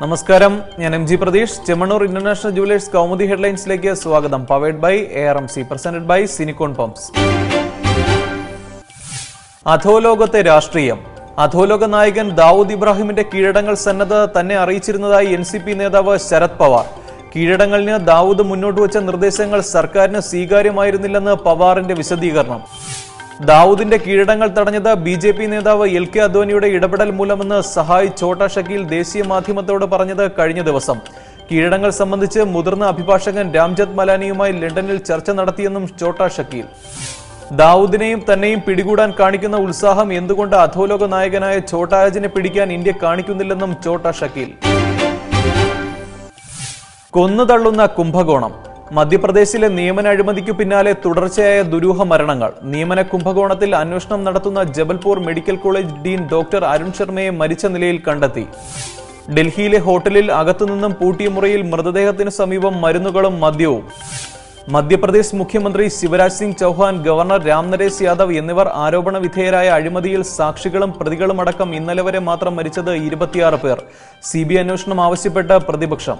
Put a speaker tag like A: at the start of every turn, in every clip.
A: നമസ്കാരം. ഞാൻ M G Pratheesh. Chemmanur international jewellers Kaumudi ഹെഡ്ലൈൻസിലേക്ക് സ്വാഗതം. Powered by A R M C presented by സിനിക്കോൺ pumps അധോലോകത്തെ രാഷ്ട്രീയം. അധോലോക നായകൻ ദാവൂദ് ഇബ്രാഹിമിന്റെ കീഴടങ്ങൾ സന്നദ്ധത തന്നെ അറിയിച്ചിരുന്നതായി എൻ സി പി നേതാവ് ശരത് പവാർ. കീഴടങ്ങളിന് ദാവൂദ് മുന്നോട്ട് വച്ച നിർദ്ദേശങ്ങൾ സർക്കാരിന് സ്വീകാര്യമായിരുന്നില്ലെന്ന് പവാറിന്റെ വിശദീകരണം. ദാവൂദിന്റെ കീഴടങ്ങൾ തടഞ്ഞത് ബി ജെ പി നേതാവ് എൽ കെ അദ്വാനിയുടെ ഇടപെടൽ മൂലമെന്ന് സഹായ് ഛോട്ട ഷക്കീൽ ദേശീയ മാധ്യമത്തോട് പറഞ്ഞത് കഴിഞ്ഞ ദിവസം. കീഴടങ്ങൾ സംബന്ധിച്ച് മുതിർന്ന അഭിഭാഷകൻ രാംജത് മലാനിയുമായി ലണ്ടനിൽ ചർച്ച നടത്തിയെന്നും ഛോട്ട ഷക്കീൽ. ദാവൂദിനെയും തന്നെയും പിടികൂടാൻ കാണിക്കുന്ന ഉത്സാഹം എന്തുകൊണ്ട് അധോലോക നായകനായ ഛോട്ടാരാജിനെ പിടിക്കാൻ ഇന്ത്യ കാണിക്കുന്നില്ലെന്നും ഛോട്ട ഷക്കീൽ. കൊന്നുതള്ളുന്ന കുംഭകോണം. മധ്യപ്രദേശിലെ നിയമന അഴിമതിക്കു പിന്നാലെ തുടർച്ചയായ ദുരൂഹ മരണങ്ങൾ. നിയമന കുംഭകോണത്തിൽ അന്വേഷണം നടത്തുന്ന Jabalpur medical college dean doctor Arun ശർമ്മയെ മരിച്ച നിലയിൽ കണ്ടെത്തി. ഡൽഹിയിലെ ഹോട്ടലിൽ അകത്തുനിന്നും പൂട്ടിയ മുറിയിൽ മൃതദേഹത്തിന് സമീപം മരുന്നുകളും മദ്യവും. മധ്യപ്രദേശ് മുഖ്യമന്ത്രി ശിവരാജ് സിംഗ് ചൌഹാൻ ഗവർണർ രാം നരേശ് യാദവ് എന്നിവർ ആരോപണ വിധേയരായ അഴിമതിയിൽ സാക്ഷികളും പ്രതികളും അടക്കം ഇന്നലെ വരെ മാത്രം മരിച്ചത് ഇരുപത്തിയാറ് പേർ. സി ബി അന്വേഷണം ആവശ്യപ്പെട്ട പ്രതിപക്ഷം.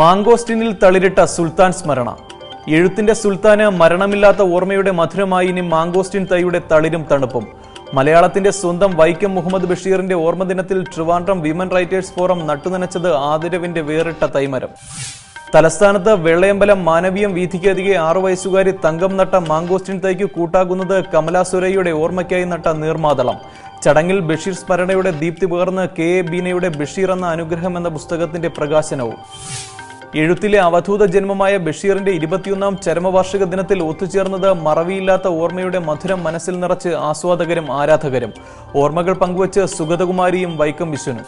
A: മാങ്കോസ്റ്റിനിൽ തളിരിട്ട സുൽത്താൻ സ്മരണ. എഴുത്തിന്റെ സുൽത്താന് മരണമില്ലാത്ത ഓർമ്മയുടെ മധുരമായി ഇനി മാങ്കോസ്റ്റിൻ തൈയുടെ തളിരും തണുപ്പും. മലയാളത്തിന്റെ സ്വന്തം വൈക്കം മുഹമ്മദ് ബഷീറിന്റെ ഓർമ്മദിനത്തിൽ ട്രിവാൻഡ്രം വിമൻ റൈറ്റേഴ്സ് ഫോറം നട്ടുനനച്ചത് ആദരവിന്റെ വേറിട്ട തൈമരം. തലസ്ഥാനത്ത് വെള്ളയമ്പലം മാനവീയം വീഥിക്കരികെ ആറു വയസ്സുകാരി തങ്കം നട്ട മാങ്കോസ്റ്റിൻ തൈക്ക് കൂട്ടാകുന്നത് കമലാ സുരയ്യയുടെ ഓർമ്മയ്ക്കായി നട്ട നീർമാതളം. ചടങ്ങിൽ ബഷീർ സ്മരണയുടെ ദീപ്തി പകർന്ന് കെ എ ബീനയുടെ ബഷീർ എന്ന അനുഗ്രഹം എന്ന പുസ്തകത്തിന്റെ പ്രകാശനവും. എഴുത്തിലെ അവധൂത ജന്മമായ ബഷീറിന്റെ ഇരുപത്തിയൊന്നാം ചരമവാർഷിക ദിനത്തിൽ ഒത്തുചേർന്നത് മറവിയില്ലാത്ത ഓർമ്മയുടെ മധുരം മനസ്സിൽ നിറച്ച് ആസ്വാദകരും ആരാധകരും. ഓർമ്മകൾ പങ്കുവച്ച് സുഗതകുമാരിയും വൈക്കം വിശ്വനും.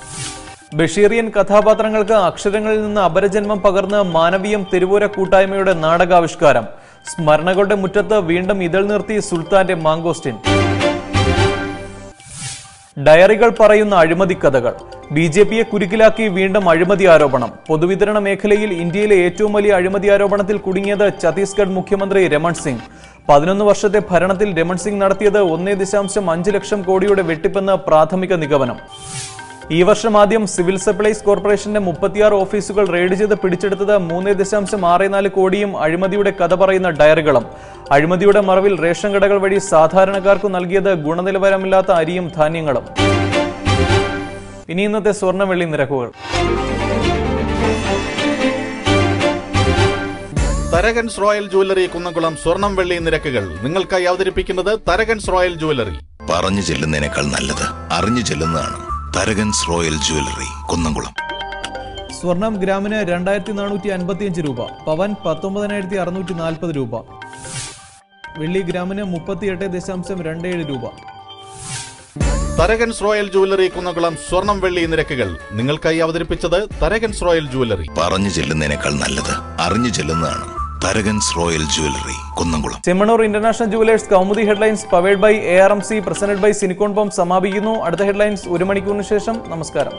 A: ബഷീറിയൻ കഥാപാത്രങ്ങൾക്ക് അക്ഷരങ്ങളിൽ നിന്ന് അപരജന്മം പകർന്ന് മാനവീയം തെരുവോര കൂട്ടായ്മയുടെ നാടകാവിഷ്കാരം. സ്മരണകളുടെ മുറ്റത്ത് വീണ്ടും ഇതൾ നിർത്തി സുൽത്താന്റെ മാങ്കോസ്റ്റിൻ. ഡയറികൾ പറയുന്ന അഴിമതി കഥകൾ ബി ജെ പിയെ കുരുക്കിലാക്കി വീണ്ടും അഴിമതി ആരോപണം. പൊതുവിതരണ മേഖലയിൽ ഇന്ത്യയിലെ ഏറ്റവും വലിയ അഴിമതി ആരോപണത്തിൽ കുടുങ്ങിയത് ഛത്തീസ്ഗഡ് മുഖ്യമന്ത്രി രമൺ സിംഗ്. പതിനൊന്ന് വർഷത്തെ ഭരണത്തിൽ രമൺ സിംഗ് നടത്തിയത് ഒന്നേ ദശാംശം അഞ്ച് ലക്ഷം കോടിയുടെ വെട്ടിപ്പെന്ന് പ്രാഥമിക നിഗമനം. ഈ വർഷം ആദ്യം സിവിൽ സപ്ലൈസ് കോർപ്പറേഷന്റെ മുപ്പത്തിയാറ് ഓഫീസുകൾ റെയ്ഡ് ചെയ്ത് പിടിച്ചെടുത്തത് മൂന്ന് ദശാംശം ആറ് നാല് കോടിയും അഴിമതിയുടെ കഥ പറയുന്ന ഡയറികളും. അഴിമതിയുടെ മറവിൽ റേഷൻ കടകൾ വഴി സാധാരണക്കാർക്ക് നൽകിയത് ഗുണനിലവാരമില്ലാത്ത അരിയും ധാന്യങ്ങളും. ഇനി ഇന്നത്തെ സ്വർണ വെള്ളി നിരക്കുകൾ.
B: തരകൻസ് റോയൽ ജുവലറി കുന്നംകുളം സ്വർണം വെള്ളി നിരക്കുകൾ. നിങ്ങൾക്കായി അവതരിപ്പിക്കുന്നത് തരകൻസ് റോയൽ ജുവലറി.
C: പറഞ്ഞു ചെല്ലുന്നതിനേക്കാൾ നല്ലത് അറിഞ്ഞു ചെല്ലുന്നതാണ് തരകൻസ് റോയൽ ജുവലറി കുന്നംകുളം.
A: സ്വർണം ഗ്രാമിന് രണ്ടായിരത്തി നാനൂറ്റി അൻപത്തിയഞ്ച് രൂപ പവൻ പത്തൊമ്പതിനായിരത്തി അറുന്നൂറ്റി നാൽപ്പത് രൂപ. വെള്ളി ഗ്രാമിന് മുപ്പത്തിയെട്ട് ദശാംശം രണ്ട് ഏഴ് രൂപ
B: തരകൻസ് റോയൽ ജുവലറി കുന്നകുളം സ്വർണം വെള്ളി നിരക്കുകൾ നിങ്ങൾക്കായി അവതരിപ്പിച്ചത് തരകൻസ് റോയൽ ജുവലറി
C: പറഞ്ഞു ചെല്ലുന്നതിനേക്കാൾ നല്ലത് അറിഞ്ഞു ചെല്ലുന്നതാണ് Tharakans royal jewellery Kunnamkulam.
A: Chemmanur international jewellers Kaumudi headlines powered by A R M C presented by സിനിക്കോൺ pump സമാപിക്കുന്നു. അടുത്ത ഹെഡ്ലൈൻസ് ഒരു മണിക്കൂറിന് ശേഷം. നമസ്കാരം.